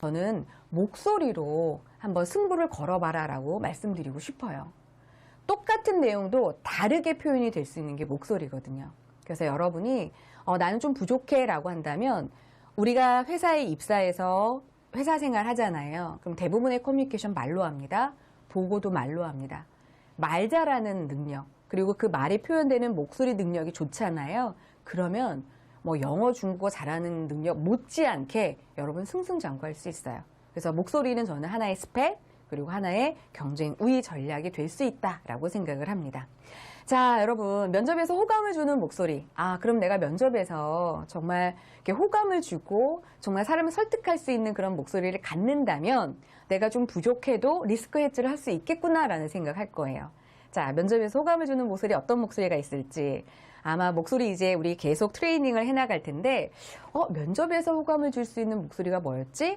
저는 목소리로 한번 승부를 걸어봐라 라고 말씀드리고 싶어요. 똑같은 내용도 다르게 표현이 될 수 있는 게 목소리거든요. 그래서 여러분이 어, 나는 좀 부족해 라고 한다면 우리가 회사에 입사해서 회사 생활 하잖아요. 그럼 대부분의 커뮤니케이션 말로 합니다. 보고도 말로 합니다. 말 잘하는 능력, 그리고 그 말이 표현되는 목소리 능력이 좋잖아요. 그러면 뭐 영어, 중국어 잘하는 능력 못지않게 여러분 승승장구할 수 있어요. 그래서 목소리는 저는 하나의 스펙, 그리고 하나의 경쟁 우위 전략이 될 수 있다라고 생각을 합니다. 자, 여러분, 면접에서 호감을 주는 목소리. 아, 그럼 내가 면접에서 정말 이렇게 호감을 주고 정말 사람을 설득할 수 있는 그런 목소리를 갖는다면 내가 좀 부족해도 리스크 해지를 할 수 있겠구나라는 생각할 거예요. 자, 면접에서 호감을 주는 목소리 어떤 목소리가 있을지 아마 목소리 이제 우리 계속 트레이닝을 해나갈 텐데 어, 면접에서 호감을 줄 수 있는 목소리가 뭐였지?